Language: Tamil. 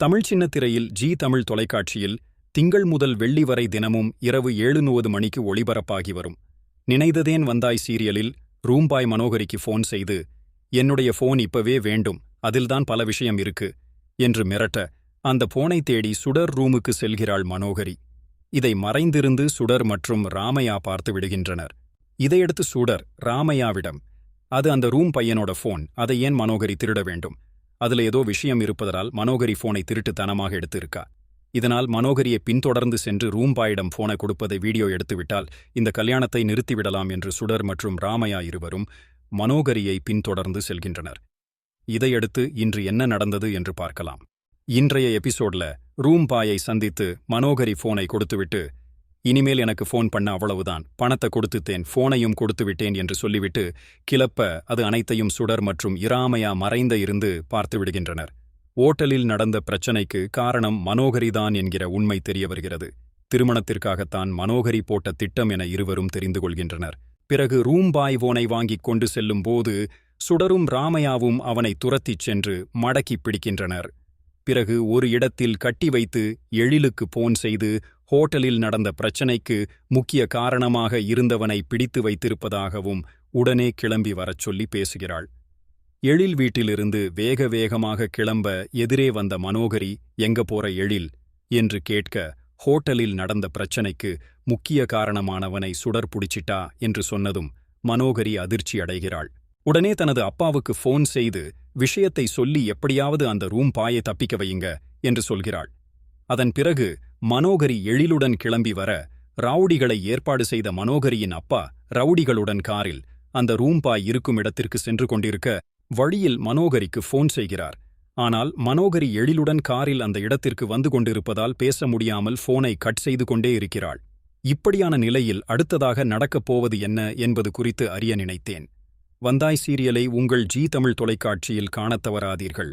தமிழ் சின்னத்திரையில் ஜி தமிழ் தொலைக்காட்சியில் திங்கள் முதல் வெள்ளி வரை தினமும் இரவு ஏழுநுவது மணிக்கு ஒளிபரப்பாகி வரும். நினைததேன் வந்தாய் சீரியலில் ரூம்பாய் மனோகரிக்கு ஃபோன் செய்து என்னுடைய ஃபோன் இப்பவே வேண்டும் அதில்தான் பல விஷயம் இருக்கு என்று மிரட்ட அந்த போனை தேடி சுடர் ரூமுக்கு செல்கிறாள் மனோகரி. இதை மறைந்திருந்து சுடர் மற்றும் ராமையா பார்த்து விடுகின்றனர். இதையடுத்து சுடர் ராமையாவிடம் அது அந்த ரூம் பையனோட ஃபோன் அதை ஏன் மனோகரி திருட வேண்டும்? அதுல ஏதோ விஷயம் இருப்பதால் மனோகரி போனை திருட்டுத்தனமாக எடுத்திருக்கா. இதனால் மனோகரியை பின்தொடர்ந்து சென்று ரூம்பாயிடம் போனை கொடுப்பதை வீடியோ எடுத்துவிட்டால் இந்த கல்யாணத்தை நிறுத்திவிடலாம் என்று சுடர் மற்றும் ராமையா இருவரும் மனோகரியை பின்தொடர்ந்து செல்கின்றனர். இதையடுத்து இன்று என்ன நடந்தது என்று பார்க்கலாம். இன்றைய எபிசோட்ல ரூம்பாயை சந்தித்து மனோகரி போனை கொடுத்துவிட்டு இனிமேல் எனக்கு ஃபோன் பண்ண அவ்வளவுதான். பணத்தை கொடுத்துத்தேன் ஃபோனையும் கொடுத்து விட்டேன் என்று சொல்லிவிட்டு கிளப்ப அது அனைத்தையும் சுடர் மற்றும் இராமையா மறைந்த இருந்து பார்த்து விடுகின்றனர். ஓட்டலில் நடந்த பிரச்சனைக்கு காரணம் மனோகரிதான் என்கிற உண்மை தெரிய வருகிறது. திருமணத்திற்காகத்தான் மனோகரி போட்ட திட்டம் என இருவரும் தெரிந்து கொள்கின்றனர். பிறகு ரூம்பாய் ஓனை வாங்கிக் கொண்டு செல்லும் போது சுடரும் ராமையாவும் அவனை துரத்திச் சென்று மடக்கிப் பிடிக்கின்றனர். பிறகு ஒரு இடத்தில் கட்டி வைத்து எழிலுக்கு போன் செய்து ஹோட்டலில் நடந்த பிரச்சனைக்கு முக்கிய காரணமாக இருந்தவனை பிடித்து வைத்திருப்பதாகவும் உடனே கிளம்பி வரச் சொல்லி பேசுகிறாள். எழில் வீட்டிலிருந்து வேக வேகமாக கிளம்ப எதிரே வந்த மனோகரி எங்க போற எழில் என்று கேட்க ஹோட்டலில் நடந்த பிரச்சனைக்கு முக்கிய காரணமானவனை சுடர் புடிச்சிட்டா என்று சொன்னதும் மனோகரி அதிர்ச்சி அடைகிறாள். உடனே தனது அப்பாவுக்கு ஃபோன் செய்து விஷயத்தை சொல்லி எப்படியாவது அந்த ரூம் பாயை தப்பிக்க வையுங்க என்று சொல்கிறாள். அதன் பிறகு மனோகரி எழிலுடன் கிளம்பி வர ரவுடிகளை ஏற்பாடு செய்த மனோகரியின் அப்பா ரவுடிகளுடன் காரில் அந்த ரூம்பாய் இருக்கும் இடத்திற்கு சென்று கொண்டிருக்க வழியில் மனோகரிக்கு ஃபோன் செய்கிறார். ஆனால் மனோகரி எழிலுடன் காரில் அந்த இடத்திற்கு வந்து கொண்டிருப்பதால் பேச முடியாமல் ஃபோனை கட் செய்து கொண்டே இருக்கிறாள். இப்படியான நிலையில் அடுத்ததாக நடக்கப் போவது என்ன என்பது குறித்து அறிய நினைத்தேன். வந்தாய் சீரியலை உங்கள் ஜி தமிழ் தொலைக்காட்சியில் காணத் தவறாதீர்கள்.